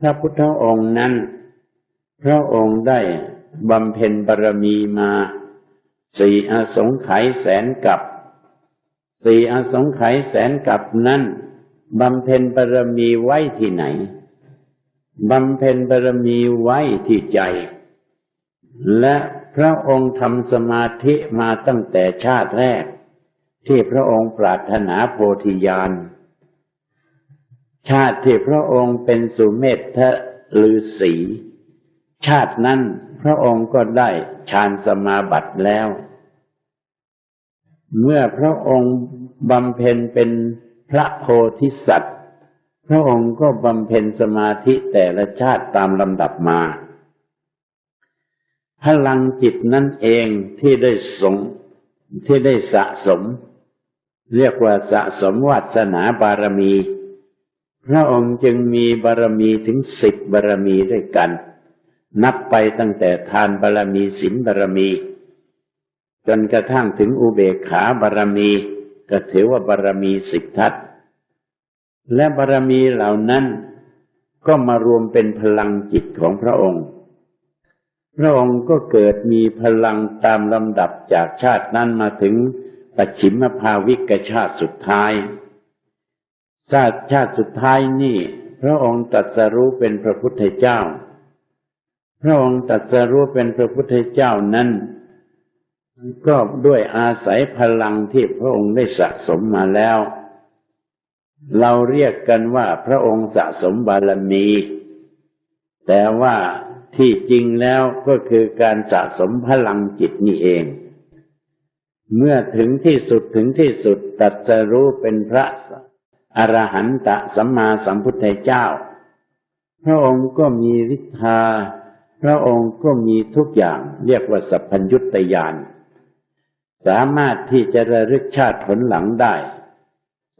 พระพุทธองค์นั้น พระองค์ได้บำเพ็ญบารมีมาสี่อสงไขยแสนกับสี่อสงไขยแสนกับนั้นบำเพ็ญบารมีไว้ที่ไหนบำเพ็ญบารมีไว้ที่ใจ และพระองค์ทำสมาธิมาตั้งแต่ชาติแรก ที่พระองค์ปรารถนาโพธิญาณ ชาติที่พระองค์เป็นสุเมธทะฤาษีชาตินั้นพระองค์ก็ได้ฌานสมาบัติแล้ว เมื่อพระองค์บำเพ็ญเป็นพระโพธิสัตว์ พระองค์ก็บำเพ็ญสมาธิแต่ละชาติตามลำดับมาพลังจิตนั่นเองที่ได้สงที่ได้สะสม เรียกว่าสะสมวัสนาบารมี พระองค์จึงมีบารมีถึงสิบบารมีด้วยกัน นับไปตั้งแต่ทานบารมีศีลบารมี จนกระทั่งถึงอุเบกขาบารมี ก็ถือว่าบารมีสิบทัศและบารมีเหล่านั้นก็มารวมเป็นพลังจิตของพระองค์ พระองค์ก็เกิดมีพลังตามลำดับจากชาตินั้นมาถึงปัจฉิมภาวิกชาติสุดท้าย ชาติชาติสุดท้ายนี่ พระองค์ตรัสรู้เป็นพระพุทธเจ้า พระองค์ตรัสรู้เป็นพระพุทธเจ้านั้น ก็ด้วยอาศัยพลังที่พระองค์ได้สะสมมาแล้ว เราเรียกกันว่าพระองค์สะสมบารมี แต่ว่าที่จริงแล้วก็คือการสะสมพลังจิตนี่เอง เมื่อถึงที่สุดถึงที่สุดตัดสรู้เป็นพระ อรหันตสัมมาสัมพุทธเจ้า พระองค์ก็มีฤทธา พระองค์ก็มีทุกอย่างเรียกว่าสัพพัญญุตยานสามารถที่จะระลึกชาติผลหลังได้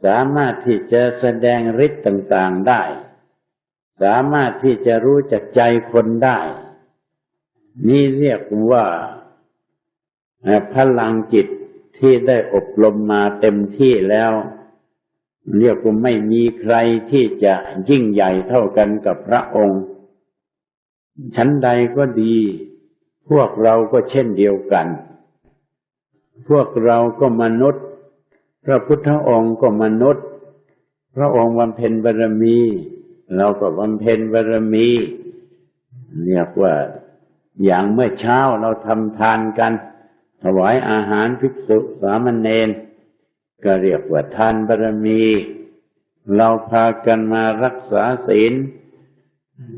สามารถที่จะแสดงฤทธิ์ต่างๆได้ สามารถที่จะรู้จักใจคนได้ นี่เรียกว่าพลังจิตที่ได้อบรมมาเต็มที่แล้ว เรียกว่าไม่มีใครที่จะยิ่งใหญ่เท่ากันกับพระองค์ ชั้นใดก็ดี พวกเราก็เช่นเดียวกัน พวกเราก็มนุษย์ พระพุทธองค์ก็มนุษย์ พระองค์บำเพ็ญบารมี เราก็บำเพ็ญบารมี เรียกว่าอย่างเมื่อเช้าเราทำทานกัน ถวายอาหารภิกษุสามเณร ก็เรียกว่าทานบารมี เราพากันมารักษาศีล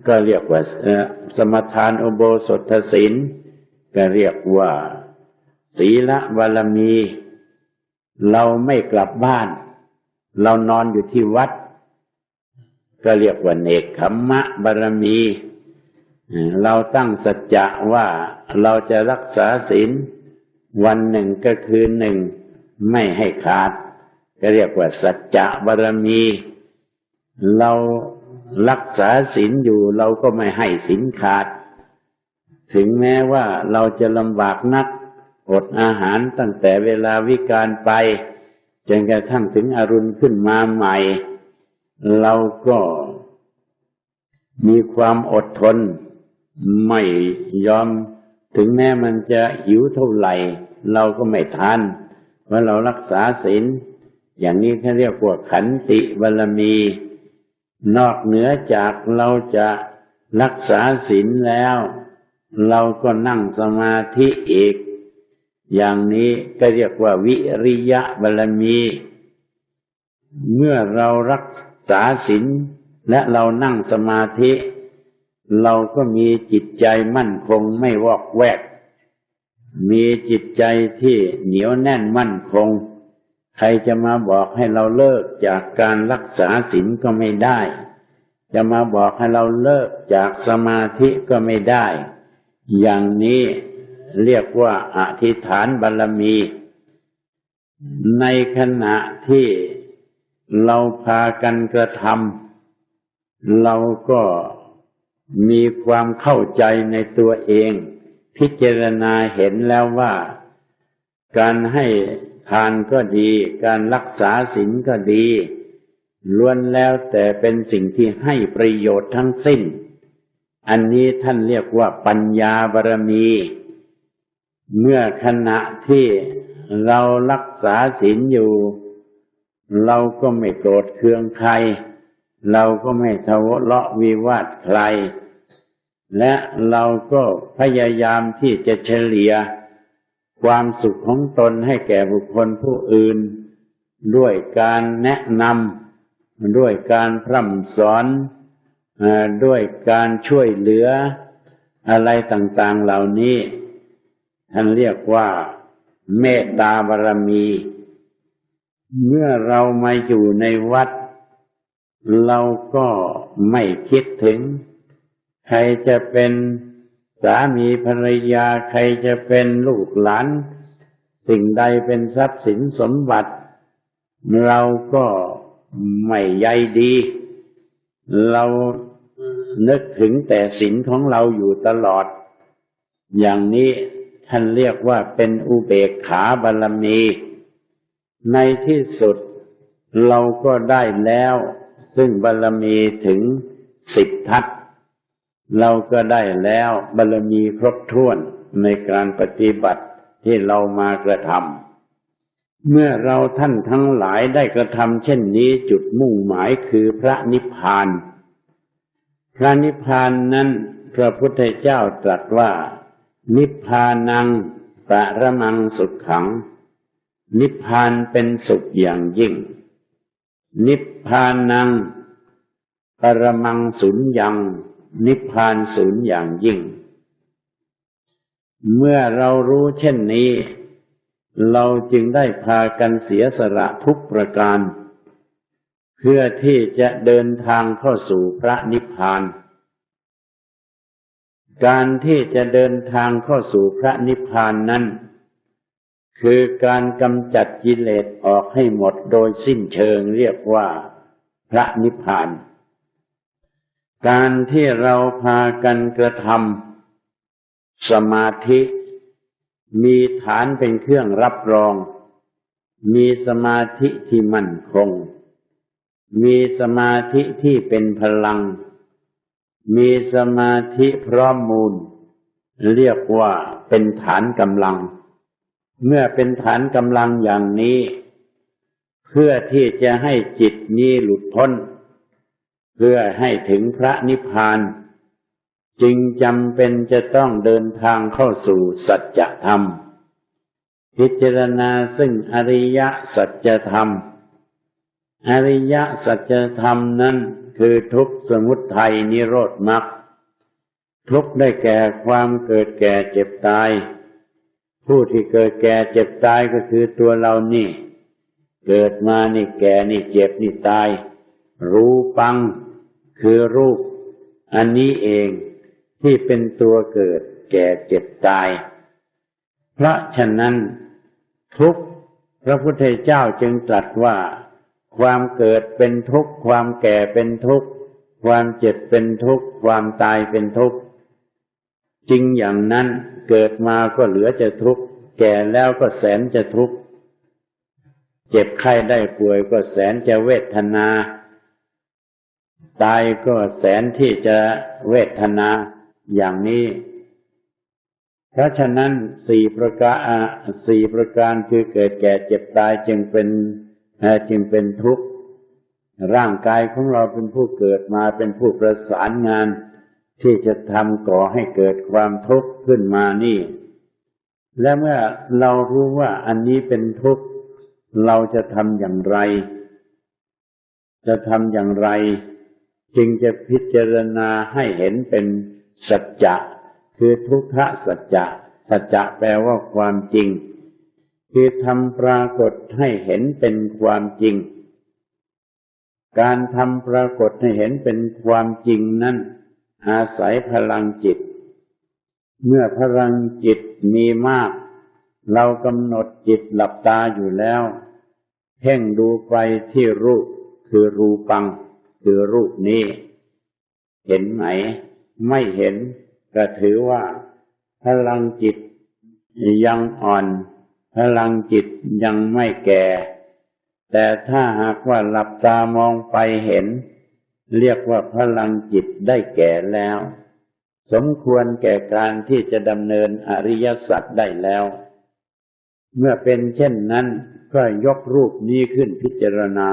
ก็เรียกว่าสมทานอุโบสถศีลก็เรียกว่า ศีละบารมี เราไม่กลับบ้าน เรานอนอยู่ที่วัด ก็เรียกว่าเนกขมมะบารมี เราตั้งสัจจะว่าเราจะรักษาศีลวันหนึ่งก็คืนหนึ่ง ไม่ให้ขาด ก็เรียกว่าสัจจะบารมี เรารักษาศีลอยู่เราก็ไม่ให้ศีลขาด ถึงแม้ว่าเราจะลำบากนัก อดอาหารตั้งแต่เวลาวิการไป จนกระทั่งถึงอรุณขึ้นมาใหม่ เราก็มีความอดทน ไม่ยอม ถึงแม้มันจะหิวเท่าไหร่ เราก็ไม่ทาน เพราะเรารักษาศีลอย่างนี้เขาเรียกว่าขันติบารมี นอกเหนือจากเราจะรักษาศีลแล้ว เราก็นั่งสมาธิอีก อย่างนี้ก็เรียกว่าวิริยะบารมี เมื่อเรารักษาศีลและเรานั่งสมาธิ เราก็มีจิตใจมั่นคงไม่วอกแวก มีจิตใจที่เหนียวแน่นมั่นคง ใครจะมาบอกให้เราเลิกจากการรักษาศีลก็ไม่ได้ จะมาบอกให้เราเลิกจากสมาธิก็ไม่ได้ อย่างนี้เรียกว่าอธิษฐานบารรมี ในขณะที่เราพากันกระทำเราก็มีความเข้าใจในตัวเอง พิจารณาเห็นแล้วว่าการให้ทานก็ดี การรักษาศีลก็ดีล้วนแล้วแต่เป็นสิ่งที่ให้ประโยชน์ทั้งสิ้น อันนี้ท่านเรียกว่าปัญญาบารมี เมื่อขณะที่เรารักษาศีลอยู่ เราก็ไม่โกรธเคืองใคร เราก็ไม่ทะเลาะวิวาทใคร และเราก็พยายามที่จะเฉลี่ยความสุขของตนให้แก่บุคคลผู้อื่น ด้วยการแนะนำด้วยการพร่ำสอนด้วยการช่วยเหลืออะไรต่างๆเหล่านี้ ท่านเรียกว่าเมตตาบารมี เมื่อเรามาอยู่ในวัด เราก็ไม่คิดถึง ใครจะเป็นสามีภรรยา ใครจะเป็นลูกหลาน สิ่งใดเป็นทรัพย์สินสมบัติ เราก็ไม่ใยดี เรานึกถึงแต่ศีลของเราอยู่ตลอด อย่างนี้ท่านเรียกว่าเป็นอุเบกขาบารมี ในที่สุดเราก็ได้แล้ว ซึ่งบารมีถึงสิบทัศน์ เราก็ได้แล้วบารมีครบถ้วนในการปฏิบัติที่เรามากระทำเมื่อเราท่านทั้งหลายได้กระทำเช่นนี้จุดมุ่งหมายคือพระนิพพาน พระนิพพานนั้นพระพุทธเจ้าตรัสว่า นิพพานังปะระมังสุขขัง นิพพานเป็นสุขอย่างยิ่ง นิพพานังปรมังสุญญัง นิพพานศูนย์อย่างยิ่ง เมื่อเรารู้เช่นนี้ เราจึงได้พากันเสียสละทุกประการ เพื่อที่จะเดินทางเข้าสู่พระนิพพาน การที่จะเดินทางเข้าสู่พระนิพพานนั้น คือการกำจัดกิเลสออกให้หมดโดยสิ้นเชิงเรียกว่าพระนิพพาน การที่เราพากันกระทำสมาธิมีฐานเป็นเครื่องรับรอง มีสมาธิที่มั่นคง มีสมาธิที่เป็นพลัง มีสมาธิพร้อมมูล เรียกว่าเป็นฐานกำลัง เมื่อเป็นฐานกำลังอย่างนี้ เพื่อที่จะให้จิตนี้หลุดพ้น เพื่อให้ถึงพระนิพพาน จึงจำเป็นจะต้องเดินทางเข้าสู่สัจธรรม พิจารณาซึ่งอริยสัจธรรม อริยสัจธรรมนั้นคือทุกขสมุทัยนิโรธมรรคทุกได้แก่ความเกิดแก่เจ็บตาย ผู้ที่เกิดแก่เจ็บตายก็คือตัวเรานี่ เกิดมานี่แก่นี่เจ็บนี่ตาย รูปัง คือรูป อันนี้เองที่เป็นตัวเกิดแก่เจ็บตาย เพราะฉะนั้น ทุกพระพุทธเจ้าจึงตรัสว่า ความเกิดเป็นทุกข์ ความแก่เป็นทุกข์ ความเจ็บเป็นทุกข์ ความตายเป็นทุกข์จริงอย่างนั้นเกิดมาก็เหลือจะทุกข์ แก่แล้วก็แสนจะทุกข์ เจ็บไข้ได้ป่วยก็แสนจะเวทนา ตายก็แสนที่จะเวทนาอย่างนี้ เพราะฉะนั้นสี่ประการสี่ประการคือเกิดแก่เจ็บตายจึงเป็นจึงเป็นทุกข์ร่างกายของเราเป็นผู้เกิดมาเป็นผู้ประสานงาน ที่จะทำก่อให้เกิดความทุกข์ขึ้นมานี่ และเมื่อเรารู้ว่าอันนี้เป็นทุกข์ เราจะทำอย่างไร จะทำอย่างไร จึงจะพิจารณาให้เห็นเป็นสัจจะ คือทุกขสัจจะ สัจจะแปลว่าความจริง คือทำปรากฏให้เห็นเป็นความจริง การทำปรากฏให้เห็นเป็นความจริงนั้นอาศัยพลังจิต เมื่อพลังจิตมีมาก เรากำหนดจิตหลับตาอยู่แล้ว เพ่งดูไปที่รูปคือรูปัง คือรูปนี้ เห็นไหม ไม่เห็นก็ถือว่า พลังจิตยังอ่อน พลังจิตยังไม่แก่ แต่ถ้าหากว่าหลับตามองไปเห็น เรียกว่าพลังจิตได้แก่แล้ว สมควรแก่การที่จะดำเนินอริยสัจได้แล้ว เมื่อเป็นเช่นนั้นก็ยกรูปนี้ขึ้นพิจารณา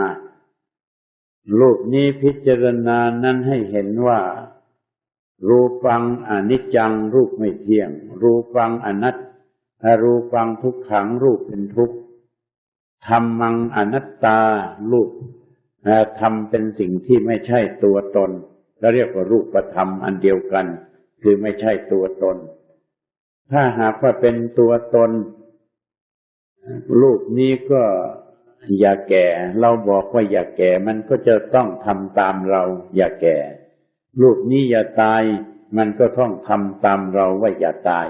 รูปนี้พิจารณานั้นให้เห็นว่า รูปังอนิจจังรูปไม่เที่ยง รูปังอนัตรูปังทุกขังรูปเป็นทุกข์ธรรมังอนัตตารูปธรรมเป็นสิ่งที่ไม่ใช่ตัวตนก็เรียกว่ารูปธรรมอันเดียวกัน คือไม่ใช่ตัวตน ถ้าหากว่าเป็นตัวตนรูปนี้ก็ อย่าแก่ เราบอกว่าอย่าแก่มันก็จะต้องทำตามเรา อย่าแก่รูปนี้อย่าตาย มันก็ต้องทำตามเราว่าอย่าตาย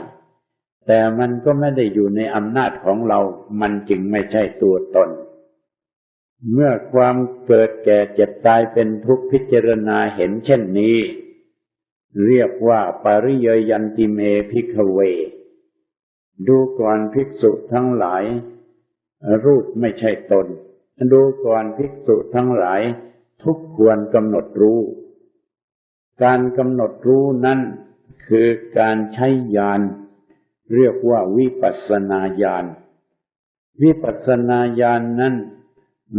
แต่มันก็ไม่ได้อยู่ในอำนาจของเรา มันจึงไม่ใช่ตัวตน เมื่อความเกิดแก่เจ็บตายเป็นทุกข์พิจารณาเห็นเช่นนี้ เรียกว่าปริยยันติเมพิกเว ดูก่อนภิกษุทั้งหลาย รูปไม่ใช่ตน ดูก่อนภิกษุทั้งหลาย ทุกควรกำหนดรู้ การกำหนดรู้นั้นคือการใช้ญาณเรียกว่าวิปัสสนาญาณวิปัสสนาญาณนนั้น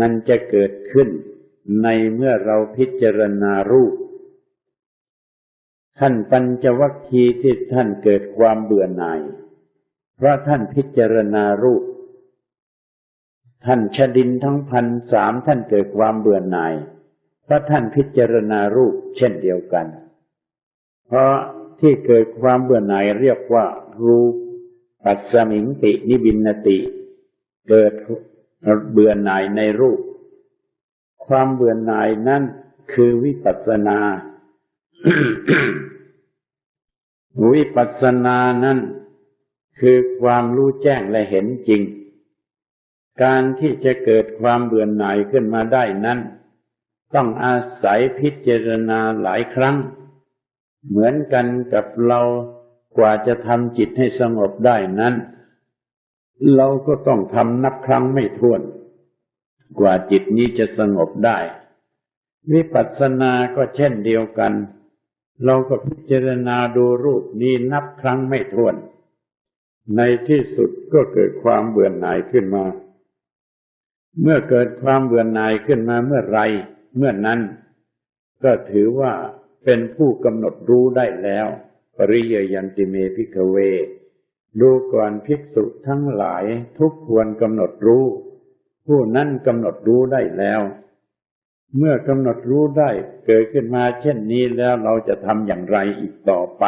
มันจะเกิดขึ้นในเมื่อเราพิจารณารูปท่านปัญจวัคคีย์ที่ท่านเกิดความเบื่อหน่าย เพราะท่านพิจารณารูป ท่านชดินทั้งพันสามท่านเกิดความเบื่อหน่ายเพราะท่านพิจารณารูปเช่นเดียวกัน เพราะที่เกิดความเบื่อหน่ายเรียกว่า รูปปัสสมิงตินิบินติ เกิดเบื่อหน่ายในรูป ความเบื่อหน่ายนั่นคือวิปัสนา วิปัสสนานั้นคือความรู้แจ้งและเห็นจริง การที่จะเกิดความเบื่อหน่ายขึ้นมาได้นั้น ต้องอาศัยพิจารณาหลายครั้ง เหมือนกันกับเรากว่าจะทำจิตให้สงบได้นั้น เราก็ต้องทำนับครั้งไม่ถ้วน กว่าจิตนี้จะสงบได้ วิปัสสนาก็เช่นเดียวกัน เราก็พิจารณาดูรูปนี้นับครั้งไม่ถ้วน ในที่สุดก็เกิดความเบื่อหน่ายขึ้นมา เมื่อเกิดความเบื่อหน่ายขึ้นมาเมื่อไรเมื่อนั้น ก็ถือว่าเป็นผู้กำหนดรู้ได้แล้ว ปริยยันติเมพิกเว ดูก่อนภิกษุทั้งหลายทุกควรกำหนดรู้ ผู้นั้นกำหนดรู้ได้แล้ว เมื่อกำหนดรู้ได้เกิดขึ้นมาเช่นนี้แล้วเราจะทำอย่างไรอีกต่อไป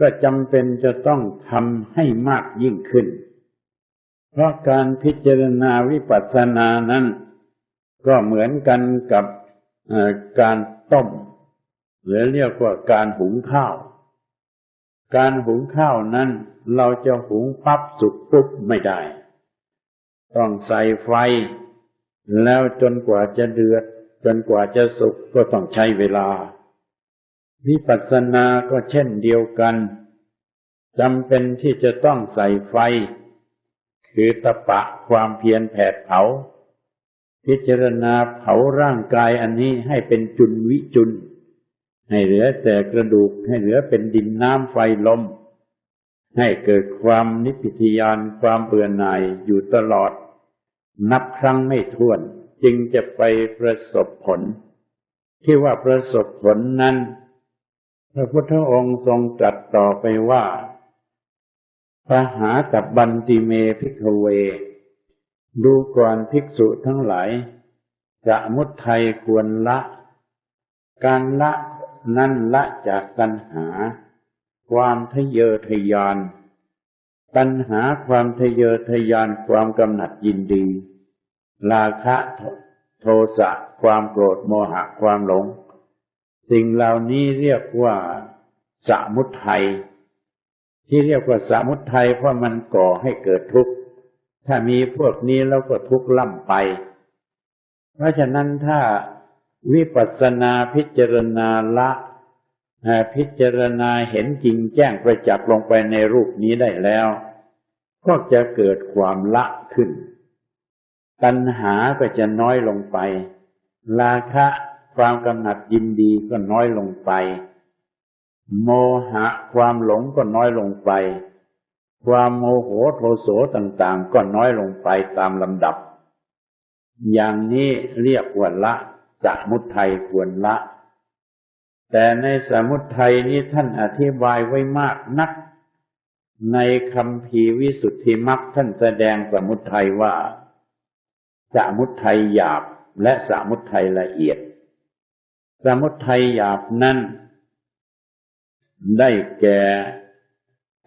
ก็จำเป็นจะต้องทำให้มากยิ่งขึ้น เพราะการพิจารณาวิปัสสนานั้น ก็เหมือนกันกับการต้มหรือเรียกว่าการหุงข้าว การหุงข้าวนั้น เราจะหุงปั๊บสุกปุ๊บไม่ได้ ต้องใส่ไฟ แล้วจนกว่าจะเดือด จนกว่าจะสุกก็ต้องใช้เวลา วิปัสสนาก็เช่นเดียวกันจำเป็นที่จะต้องใส่ไฟ คือตะปะความเพียรแผดเผา พิจารณาเผาร่างกายอันนี้ให้เป็นจุนวิจุน ให้เหลือแต่กระดูกให้เหลือเป็นดินน้ำไฟลม ให้เกิดความนิพพิทยานความเบื่อหน่ายอยู่ตลอด นับครั้งไม่ถ้วน จึงจะไปประสบผล ที่ว่าประสบผลนั้น พระพุทธองค์ทรงตรัสต่อไปว่า พระหากับบันติเมพิกเว ดูก่อนภิกษุทั้งหลายจะมุตไทยควรละ การละนั่นละจากตัณหา ความทะเยอทะยาน ตัณหาความทะเยอทะยานความกำหนัดยินดี ราคะโทสะความโกรธโมหะความหลง สิ่งเหล่านี้เรียกว่าสมุทัย ที่เรียกว่าสมุทัยเพราะมันก่อให้เกิดทุกข์ ถ้ามีพวกนี้แล้วก็ทุกข์ล่ำไป เพราะฉะนั้นถ้าวิปัสสนาพิจารณาละพิจารณาเห็นจริงแจ้งประจักษ์ลงไปในรูปนี้ได้แล้ว ก็จะเกิดความละขึ้น ตัณหาก็จะน้อยลงไป ราคะความกำหนัดยินดีก็น้อยลงไป โมหะความหลงก็น้อยลงไป ความโมโหโทโสต่างๆ ก็น้อยลงไปตามลำดับ อย่างนี้เรียกว่าละสมุทัยควรละ แต่ในสมุทัยนี้ท่านอธิบายไว้มากนัก ในคำพีวิสุทธิมรรคท่านแสดงสมุทัยว่าสมุทัยหยาบและสมุทัยละเอียด สมุทัยหยาบนั้น ได้แก่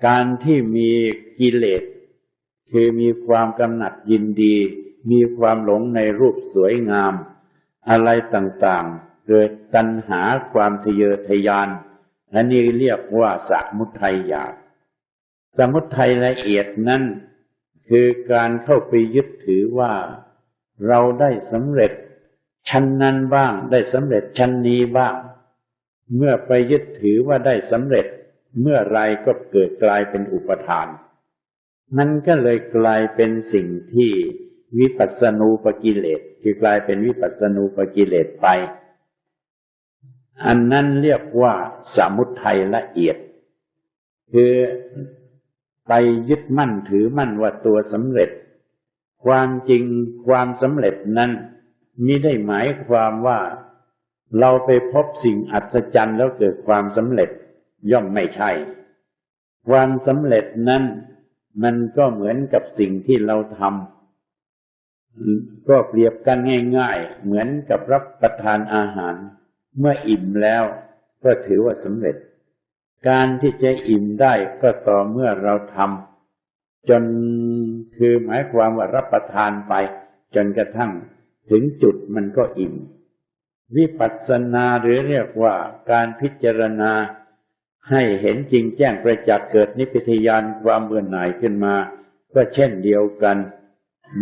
การที่มีกิเลส คือมีความกำหนัดยินดี มีความหลงในรูปสวยงาม อะไรต่างๆ เกิดตัณหาความทะเยอทะยานอันนี้เรียกว่าสมุทัยหยาบสมุทัยละเอียดนั้นคือการเข้าไปยึดถือว่าเราได้สำเร็จชั้นนั้นบ้าง ได้สำเร็จชั้นนี้บ้าง เมื่อไปยึดถือว่าได้สำเร็จ เมื่อไรก็เกิดกลายเป็นอุปทาน มันก็เลยกลายเป็นสิ่งที่วิปัสสนูปกิเลสคือกลายเป็นวิปัสสนูปกิเลสไป อันนั้นเรียกว่าสามุทัยละเอียด คือไปยึดมั่นถือมั่นว่าตัวสำเร็จ ความจริงความสำเร็จนั้นมิได้หมายความว่า เราไปพบสิ่งอัศจรรย์แล้วเกิดความสำเร็จย่อมไม่ใช่ ความสำเร็จนั้นมันก็เหมือนกับสิ่งที่เราทำก็เปรียบกันง่าย ๆ เหมือนกับรับประทานอาหาร เมื่ออิ่มแล้วก็ถือว่าสำเร็จ การที่จะอิ่มได้ก็ต่อเมื่อเราทำจนคือหมายความว่ารับประทานไป จนกระทั่งถึงจุดมันก็อิ่ม วิปัสสนาหรือเรียกว่าการพิจารณาให้เห็นจริงแจ้งประจักษ์เกิดนิพพิยานความเบื่อหน่ายขึ้นมา ก็เช่นเดียวกัน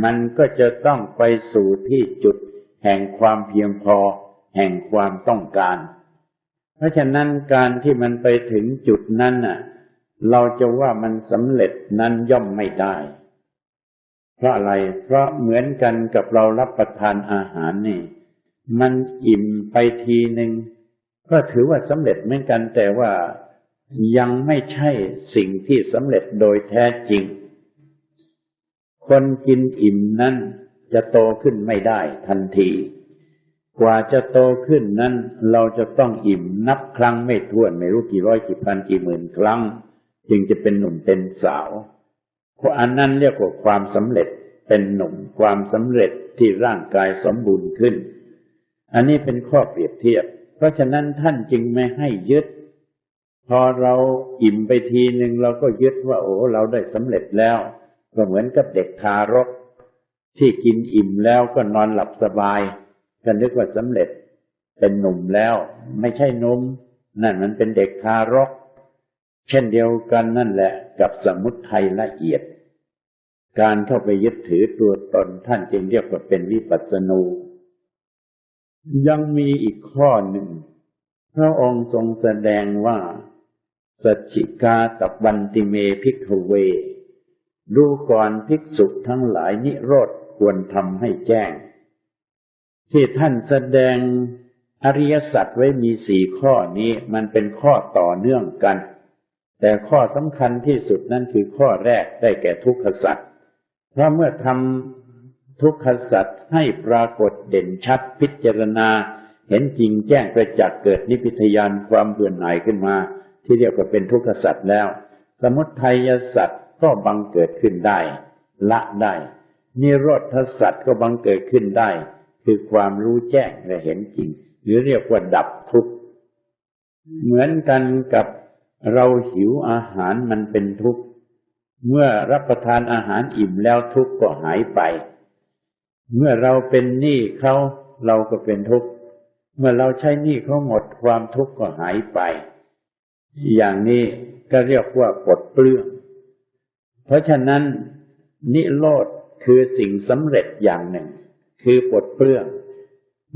มันก็จะต้องไปสู่ที่จุดแห่งความเพียงพอ แห่งความต้องการ เพราะฉะนั้นการที่มันไปถึงจุดนั้นน่ะ เราจะว่ามันสำเร็จนั้นย่อมไม่ได้ เพราะอะไร เพราะเหมือนกันกับเรารับประทานอาหารนี่ มันอิ่มไปทีหนึ่งก็ถือว่าสำเร็จเหมือนกัน แต่ว่ายังไม่ใช่สิ่งที่สำเร็จโดยแท้จริง คนกินอิ่มนั้นจะโตขึ้นไม่ได้ทันที กว่าจะโตขึ้นนั้น เราจะต้องอิ่มนับครั้งไม่ถ้วนไม่รู้กี่ร้อยกี่พันกี่หมื่นครั้ง จึงจะเป็นหนุ่มเป็นสาวอันนั้นเรียกว่าความสำเร็จเป็นหนุ่มความสำเร็จที่ร่างกายสมบูรณ์ขึ้น อันนี้เป็นข้อเปรียบเทียบ เพราะฉะนั้นท่านจึงไม่ให้ยึด พอเราอิ่มไปทีหนึ่งเราก็ยึดว่า โอ้เราได้สำเร็จแล้ว ก็เหมือนกับเด็กทารก ที่กินอิ่มแล้วก็นอนหลับสบายก็นึกว่าสำเร็จเป็นหนุ่มแล้ว ไม่ใช่นมนั่นมันเป็นเด็กทารก เช่นเดียวกันนั่นแหละ กับสมุทัยละเอียด การเข้าไปยึดถือตัวตนท่านจึงเรียกว่าเป็นวิปัสสนู ยังมีอีกข้อหนึ่ง พระองค์ทรงแสดงว่าสัจจิกาตับวันติเมพิกเว ดูก่อนภิกษุทั้งหลายนิโรธควรทำให้แจ้ง ที่ท่านแสดงอริยสัจไว้มีสี่ข้อนี้มันเป็นข้อต่อเนื่องกัน แต่ข้อสำคัญที่สุดนั่นคือข้อแรกได้แก่ทุกขสัจเพราะเมื่อทำ ทุกขสัจให้ปรากฏเด่นชัดพิจารณา เห็นจริงแจ้งประจักษ์เกิดนิพิทยานความเบื่อหน่ายขึ้นมา ที่เรียกว่าเป็นทุกขสัตว์แล้ว สมุทัยสัตว์ก็บังเกิดขึ้นได้ ละได้ นิโรธสัตว์ก็บังเกิดขึ้นได้ คือความรู้แจ้งและเห็นจริง หรือเรียกว่าดับทุกข์เหมือนกันกับเราหิวอาหารมันเป็นทุกข์เมื่อรับประทานอาหารอิ่มแล้วทุกข์ก็หายไป เมื่อเราเป็นหนี้เขาเราก็เป็นทุกข์เมื่อเราใช้หนี้เขาหมดความทุกข์ก็หายไป อย่างนี้ก็เรียกว่าปลดเปลื้อง เพราะฉะนั้น นิโรธคือสิ่งสำเร็จอย่างหนึ่ง คือปลดเปลื้อง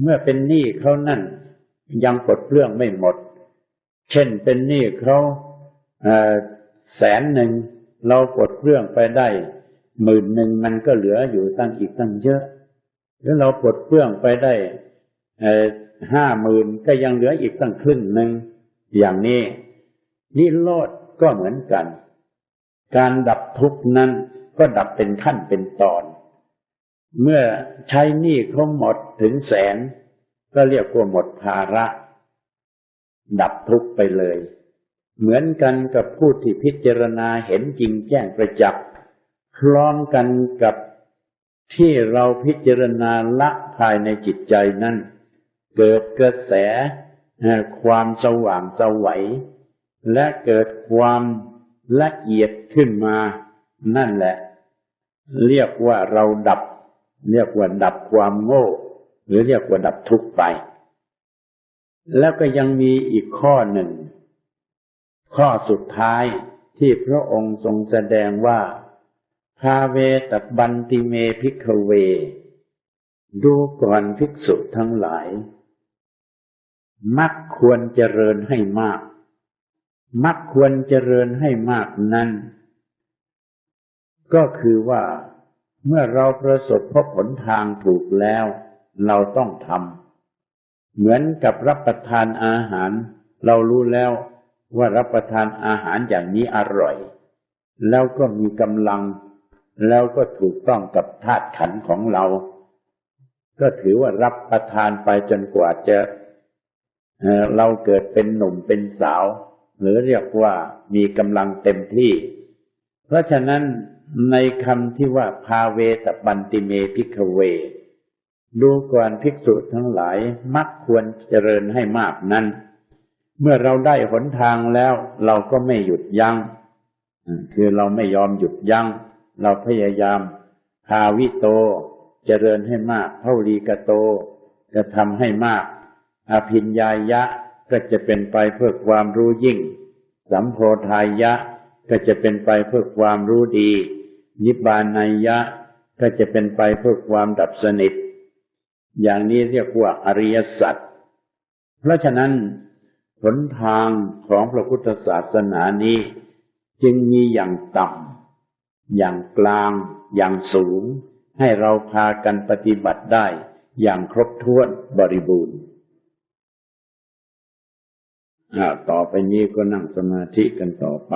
เมื่อเป็นหนี้เขานั่น ยังปลดเปลื้องไม่หมด เช่นเป็นหนี้เขาแสนหนึ่งเราปลดเปลื้องไปได้หมื่นหนึ่งมันก็เหลืออยู่ตั้งอีกตั้งเยอะ หรือเราปลดเปลื้องไปได้ห้าหมื่นก็ยังเหลืออีกตั้งครึ่งหนึ่งอย่างนี้นิโรธก็เหมือนกัน การดับทุกข์นั้นก็ดับเป็นขั้นเป็นตอน เมื่อใช้หนี้เขาหมดถึงแสน ก็เรียกว่าหมดภาระ ดับทุกข์ไปเลย เหมือนกันกับผู้ที่พิจารณาเห็นจริงแจ้งประจักษ์พร้อมกันกับ ที่เราพิจารณาละภายในจิตใจนั้น เกิดกระแสความสว่างสวัย และเกิดความละเอียดขึ้นมา นั่นแหละ เรียกว่าเราดับ เรียกว่าดับความโง่ หรือเรียกว่าดับทุกข์ไป แล้วก็ยังมีอีกข้อหนึ่ง ข้อสุดท้ายที่พระองค์ทรงแสดงว่า พาเวตบันติเมพิกเว ดูก่อนภิกษุทั้งหลาย มักควรเจริญให้มาก มักควรเจริญให้มากนั้น ก็คือว่าเมื่อเราประสบพบผลทางถูกแล้ว เราต้องทำเหมือนกับรับประทานอาหาร เรารู้แล้วว่ารับประทานอาหารอย่างนี้อร่อย แล้วก็มีกำลัง แล้วก็ถูกต้องกับธาตุขันของเรา ก็ถือว่ารับประทานไปจนกว่าจะเราเกิดเป็นหนุ่มเป็นสาว หรือเรียกว่ามีกำลังเต็มที่ เพราะฉะนั้นในคำที่ว่าพาเวตบันติเมพิกเว ดูก่อนภิกษุทั้งหลายมักควรเจริญให้มากนั้น เมื่อเราได้หนทางแล้วเราก็ไม่หยุดยัง้งคือเราไม่ยอมหยุดยัง้ง เราพยายามภาวิโตเจริญให้มากเท่ารีกโต จะทำให้มาก อภิญญายะก็จะเป็นไปเพื่อความรู้ยิ่ง สัมโพธายะก็จะเป็นไปเพื่อความรู้ดี นิบานายยะก็จะเป็นไปเพื่อความดับสนิท อย่างนี้เรียกว่าอริยสัจเพราะฉะนั้นหนทางของพระพุทธศาสนานี้จึงมีอย่างต่ำ อย่างกลาง อย่างสูง ให้เราพากันปฏิบัติได้อย่างครบถ้วนบริบูรณ์ต่อไปนี้ก็นั่งสมาธิกันต่อไป